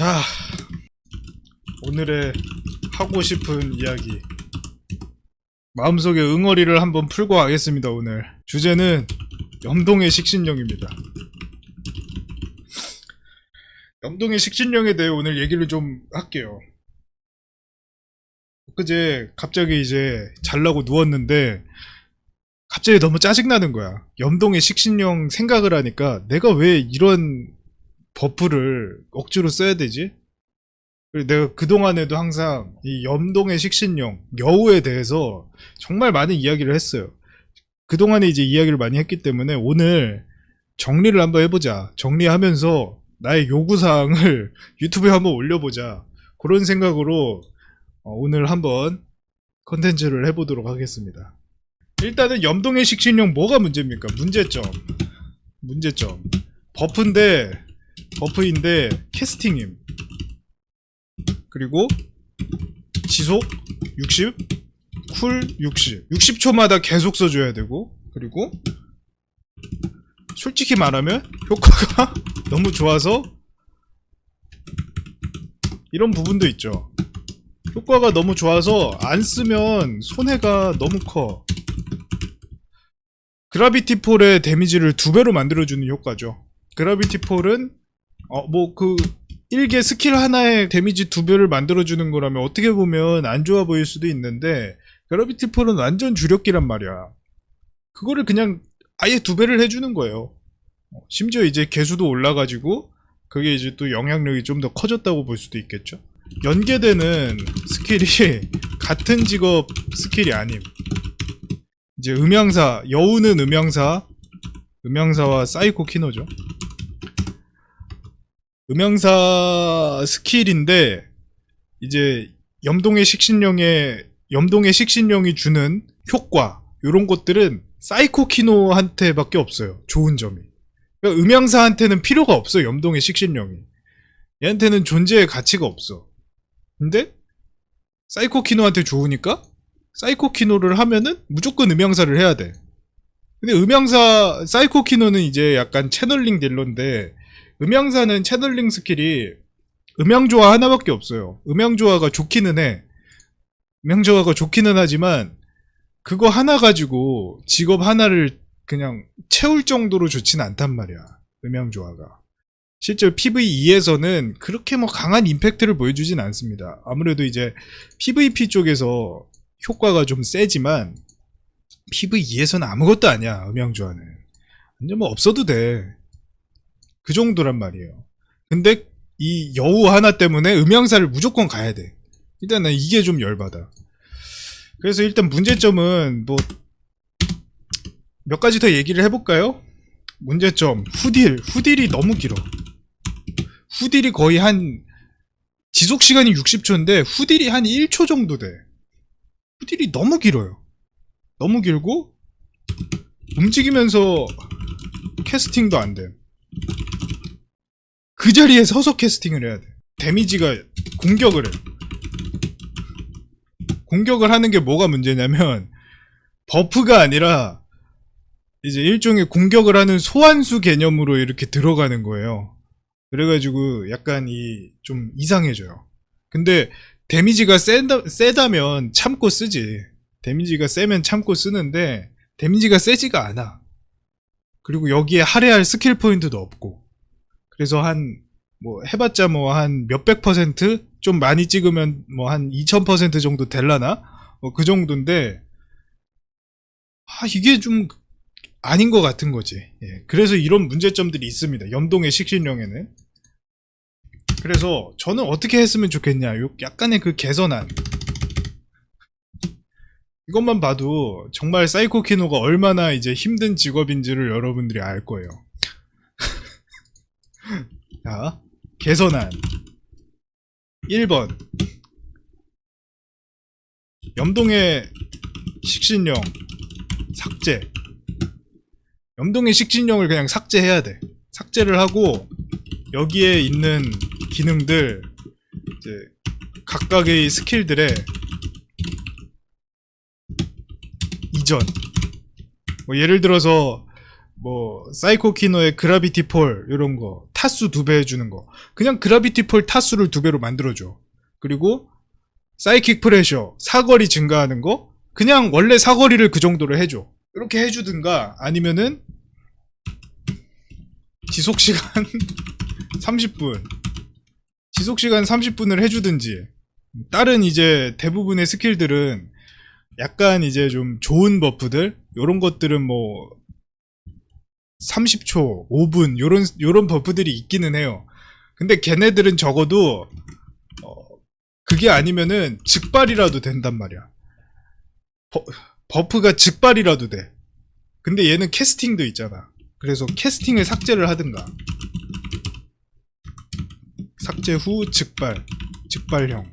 자, 오늘의 하고 싶은 이야기. 마음속에 응어리를 한번 풀고 가겠습니다, 오늘. 주제는 염동의 식신령입니다. 염동의 식신령에 대해 오늘 얘기를 좀 할게요. 그제 갑자기 이제 잘라고 누웠는데 갑자기 너무 짜증나는 거야. 염동의 식신령 생각을 하니까 내가 왜 이런 버프를 억지로 써야 되지? 내가 그동안에도 항상 이 염동의 식신령, 여우에 대해서 정말 많은 이야기를 했어요. 그동안에 이제 이야기를 많이 했기 때문에 오늘 정리를 한번 해보자. 정리하면서 나의 요구사항을 유튜브에 한번 올려보자. 그런 생각으로 어, 오늘 한번 컨텐츠를 해보도록 하겠습니다. 일단은 염동의 식신령 뭐가 문제입니까? 문제점. 문제점. 버프인데, 버프인데, 캐스팅임. 그리고, 지속 60, 쿨 60. 60초마다 계속 써줘야 되고, 그리고, 솔직히 말하면, 효과가 너무 좋아서, 이런 부분도 있죠. 효과가 너무 좋아서, 안 쓰면 손해가 너무 커. 그라비티 폴의 데미지를 두 배로 만들어주는 효과죠. 그라비티 폴은 어 뭐 그 1개 스킬 하나에 데미지 두 배를 만들어주는 거라면 어떻게 보면 안 좋아 보일 수도 있는데 그라비티 폴은 완전 주력기란 말이야. 그거를 그냥 아예 두 배를 해주는 거예요. 어, 심지어 이제 개수도 올라가지고 그게 이제 또 영향력이 좀 더 커졌다고 볼 수도 있겠죠. 연계되는 스킬이 같은 직업 스킬이 아님. 이제 음향사 여우는 음향사 음향사와 사이코 키노죠 음향사 스킬인데 이제 염동의 식신령의 염동의 식신령이 주는 효과 요런 것들은 사이코 키노한테밖에 없어요. 좋은 점이. 그러니까 음향사한테는 필요가 없어 염동의 식신령이. 얘한테는 존재의 가치가 없어. 근데 사이코 키노한테 좋으니까 사이코 키노를 하면은 무조건 음향사를 해야 돼. 근데 음향사 사이코 키노는 이제 약간 채널링 딜러인데 음향사는 채널링 스킬이 음향 조화 하나밖에 없어요. 음향 조화가 좋기는 해. 음향 조화가 좋기는 하지만 그거 하나 가지고 직업 하나를 그냥 채울 정도로 좋지는 않단 말이야. 음향 조화가. 실제 PVE에서는 그렇게 뭐 강한 임팩트를 보여주진 않습니다. 아무래도 이제 PVP 쪽에서 효과가 좀 세지만 PVE에서는 아무것도 아니야 음향 조화는 완전 뭐 없어도 돼 그 정도란 말이에요 근데 이 여우 하나 때문에 음향사를 무조건 가야 돼 일단 난 이게 좀 열받아 그래서 일단 문제점은 뭐 몇 가지 더 얘기를 해볼까요? 문제점 후딜 후딜이 너무 길어 후딜이 거의 한 지속 시간이 60초인데 후딜이 한 1초 정도 돼 후딜이 너무 길어요. 너무 길고 움직이면서 캐스팅도 안 돼. 그 자리에 서서 캐스팅을 해야 돼. 데미지가 공격을 해. 공격을 하는 게 뭐가 문제냐면 버프가 아니라 이제 일종의 공격을 하는 소환수 개념으로 이렇게 들어가는 거예요. 그래가지고 약간 이 좀 이상해져요. 근데 데미지가 세다, 세다면 참고 쓰지. 데미지가 세면 참고 쓰는데 데미지가 세지가 않아. 그리고 여기에 할애할 스킬 포인트도 없고. 그래서 한 뭐 해봤자 뭐 한 몇백 퍼센트 좀 많이 찍으면 뭐 한 2000% 정도 될라나 뭐 그 정도인데 아 이게 좀 아닌 것 같은 거지. 예, 그래서 이런 문제점들이 있습니다. 염동의 식신령에는. 그래서 저는 어떻게 했으면 좋겠냐. 요 약간의 그 개선안. 이것만 봐도 정말 사이코 키노가 얼마나 이제 힘든 직업인지를 여러분들이 알 거예요. 자, 개선안. 1번. 염동의 식신령 삭제. 염동의 식신령을 그냥 삭제해야 돼. 삭제를 하고 여기에 있는 기능들 이제 각각의 스킬들의 이전 뭐 예를 들어서 뭐 사이코 키노의 그라비티 폴 이런 거 타수 두 배 해주는 거. 그냥 그라비티 폴 타수를 두 배로 만들어줘. 그리고 사이킥 프레셔, 사거리 증가하는 거, 그냥 원래 사거리를 그 정도로 해줘. 이렇게 해주든가, 아니면은, 지속시간 30분. 지속시간 30분을 해주든지, 다른 이제 대부분의 스킬들은 약간 이제 좀 좋은 버프들, 요런 것들은 뭐, 30초, 5분, 요런, 요런 버프들이 있기는 해요. 근데 걔네들은 적어도, 어, 그게 아니면은 즉발이라도 된단 말이야. 버, 버프가 즉발이라도 돼. 근데 얘는 캐스팅도 있잖아. 그래서 캐스팅을 삭제를 하든가. 삭제 후 즉발, 즉발형.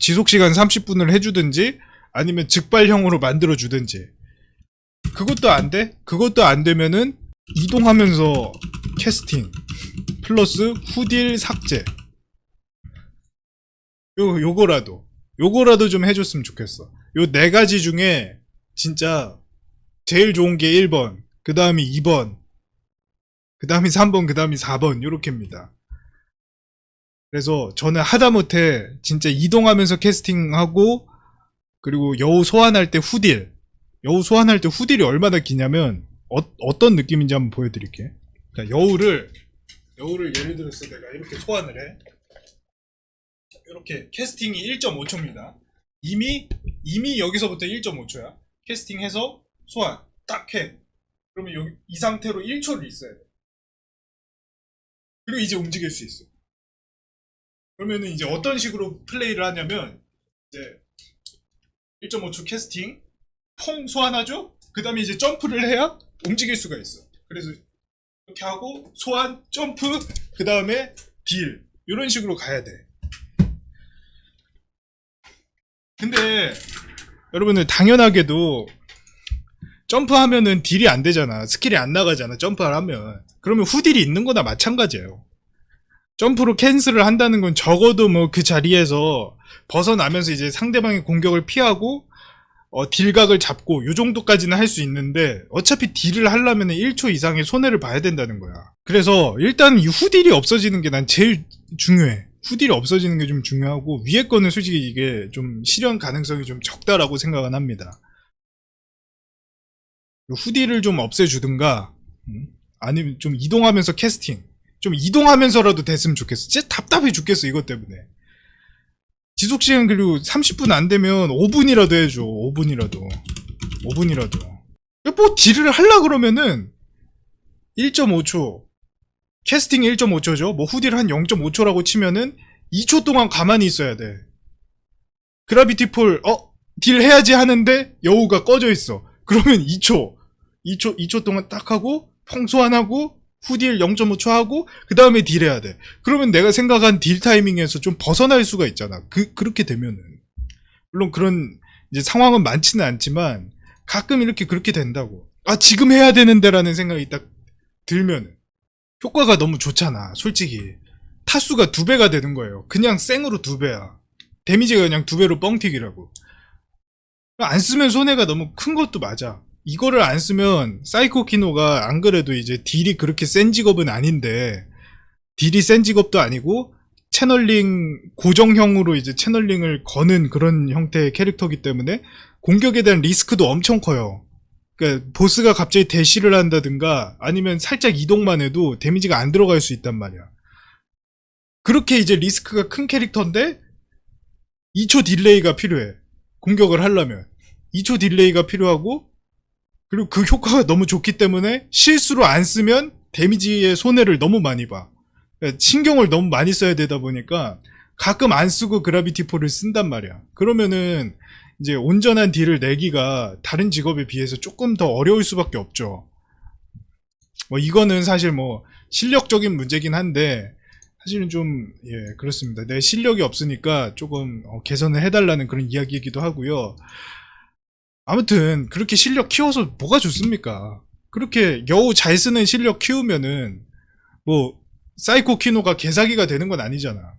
지속시간 30분을 해주든지, 아니면 즉발형으로 만들어주든지. 그것도 안 돼? 그것도 안 되면은, 이동하면서 캐스팅, 플러스 후딜 삭제. 요, 요거라도. 요거라도 좀 해줬으면 좋겠어. 요 네 가지 중에, 진짜, 제일 좋은 게 1번, 그 다음이 2번, 그 다음이 3번, 그 다음이 4번, 요렇게입니다. 그래서 저는 하다못해 진짜 이동하면서 캐스팅하고 그리고 여우 소환할 때 후딜 여우 소환할 때 후딜이 얼마나 기냐면 어, 떤 느낌인지 한번 보여드릴게 자, 여우를 여우를 예를 들어서 내가 이렇게 소환을 해. 이렇게 캐스팅이 1.5초입니다. 이미 이미 여기서부터 1.5초야. 캐스팅해서 소환. 딱 해. 그러면 여기 이 상태로 1초를 있어야 돼. 그리고 이제 움직일 수 있어. 그러면은 이제 어떤 식으로 플레이를 하냐면 이제 1.5초 캐스팅 퐁 소환하죠? 그 다음에 이제 점프를 해야 움직일 수가 있어. 그래서 이렇게 하고 소환, 점프, 그 다음에 딜 이런 식으로 가야 돼. 근데 여러분들 당연하게도 점프하면은 딜이 안 되잖아. 스킬이 안 나가잖아. 점프를 하면. 그러면 후딜이 있는 거나 마찬가지예요. 점프로 캔슬을 한다는 건 적어도 뭐 그 자리에서 벗어나면서 이제 상대방의 공격을 피하고 어, 딜각을 잡고 요 정도까지는 할 수 있는데 어차피 딜을 하려면 1초 이상의 손해를 봐야 된다는 거야. 그래서 일단 이 후딜이 없어지는 게 난 제일 중요해. 후딜이 없어지는 게 좀 중요하고 위에 거는 솔직히 이게 좀 실현 가능성이 좀 적다라고 생각은 합니다. 후딜을 좀 없애주든가 음? 아니면 좀 이동하면서 캐스팅 좀 이동하면서라도 됐으면 좋겠어. 진짜 답답해 죽겠어, 이것 때문에. 지속시간 그리고 30분 안 되면 5분이라도 해줘, 5분이라도. 5분이라도. 뭐, 딜을 하려 그러면은 1.5초. 캐스팅 1.5초죠. 뭐, 후딜 한 0.5초라고 치면은 2초 동안 가만히 있어야 돼. 그라비티 폴, 어? 딜 해야지 하는데 여우가 꺼져 있어. 그러면 2초. 2초, 2초 동안 딱 하고, 평소 안 하고, 후딜 0.5초 하고 그 다음에 딜해야 돼. 그러면 내가 생각한 딜 타이밍에서 좀 벗어날 수가 있잖아. 그 그렇게 되면은 물론 그런 이제 상황은 많지는 않지만 가끔 이렇게 그렇게 된다고. 아 지금 해야 되는데라는 생각이 딱 들면 효과가 너무 좋잖아. 솔직히 타수가 두 배가 되는 거예요. 그냥 생으로 두 배야. 데미지가 그냥 두 배로 뻥튀기라고. 안 쓰면 손해가 너무 큰 것도 맞아. 이거를 안 쓰면 사이코 키노가 안 그래도 이제 딜이 그렇게 센 직업은 아닌데 딜이 센 직업도 아니고 채널링 고정형으로 이제 채널링을 거는 그런 형태의 캐릭터이기 때문에 공격에 대한 리스크도 엄청 커요. 그러니까 보스가 갑자기 대시를 한다든가 아니면 살짝 이동만 해도 데미지가 안 들어갈 수 있단 말이야. 그렇게 이제 리스크가 큰 캐릭터인데 2초 딜레이가 필요해. 공격을 하려면 2초 딜레이가 필요하고 그리고 그 효과가 너무 좋기 때문에 실수로 안 쓰면 데미지의 손해를 너무 많이 봐. 그러니까 신경을 너무 많이 써야 되다 보니까 가끔 안 쓰고 그라비티 폴을 쓴단 말이야. 그러면은 이제 온전한 딜을 내기가 다른 직업에 비해서 조금 더 어려울 수밖에 없죠. 뭐 이거는 사실 뭐 실력적인 문제긴 한데 사실은 좀 예 그렇습니다. 내 실력이 없으니까 조금 어, 개선을 해달라는 그런 이야기이기도 하고요. 아무튼 그렇게 실력 키워서 뭐가 좋습니까? 그렇게 겨우 잘 쓰는 실력 키우면은 뭐 사이코 키노가 개사기가 되는 건 아니잖아.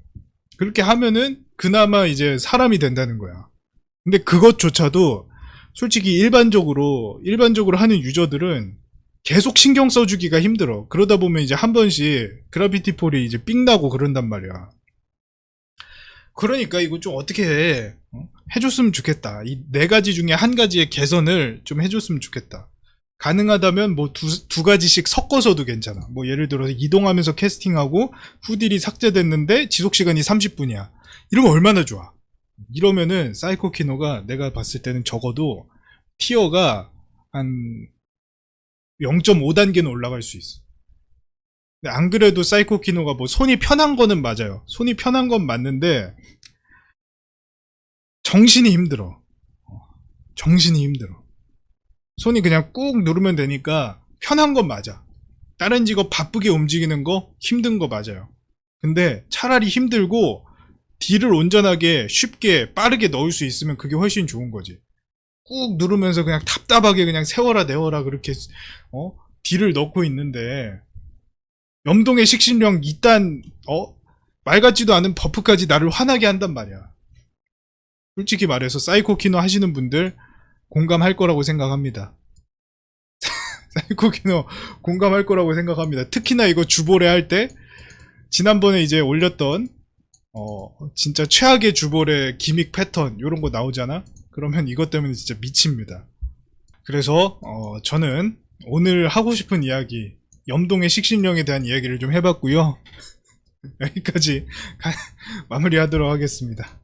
그렇게 하면은 그나마 이제 사람이 된다는 거야. 근데 그것조차도 솔직히 일반적으로 일반적으로 하는 유저들은 계속 신경 써주기가 힘들어. 그러다 보면 이제 한 번씩 그라비티 폴이 이제 삥 나고 그런단 말이야. 그러니까 이거 좀 어떻게 해. 어? 해줬으면 좋겠다. 이 네 가지 중에 한 가지의 개선을 좀 해줬으면 좋겠다. 가능하다면 뭐 두, 두 가지씩 섞어서도 괜찮아. 뭐 예를 들어서 이동하면서 캐스팅하고 후딜이 삭제됐는데 지속 시간이 30분이야. 이러면 얼마나 좋아. 이러면은 사이코 키노가 내가 봤을 때는 적어도 티어가 한 0.5단계는 올라갈 수 있어. 안 그래도 사이코 키노가 뭐 손이 편한 거는 맞아요. 손이 편한 건 맞는데 정신이 힘들어. 어, 정신이 힘들어. 손이 그냥 꾹 누르면 되니까 편한 건 맞아. 다른 직업 바쁘게 움직이는 거 힘든 거 맞아요. 근데 차라리 힘들고 딜을 온전하게 쉽게 빠르게 넣을 수 있으면 그게 훨씬 좋은 거지. 꾹 누르면서 그냥 답답하게 그냥 세워라 내워라 그렇게 어 딜을 넣고 있는데 염동의 식신령 이딴 어 말 같지도 않은 버프까지 나를 화나게 한단 말이야. 솔직히 말해서 사이코 키노 하시는 분들 공감할 거라고 생각합니다. 사이코 키노 공감할 거라고 생각합니다. 특히나 이거 주보레 할 때 지난번에 이제 올렸던 어 진짜 최악의 주보레 기믹 패턴 요런 거 나오잖아. 그러면 이것 때문에 진짜 미칩니다. 그래서 어 저는 오늘 하고 싶은 이야기 염동의 식신령에 대한 이야기를 좀 해봤고요. 여기까지 가- 마무리하도록 하겠습니다.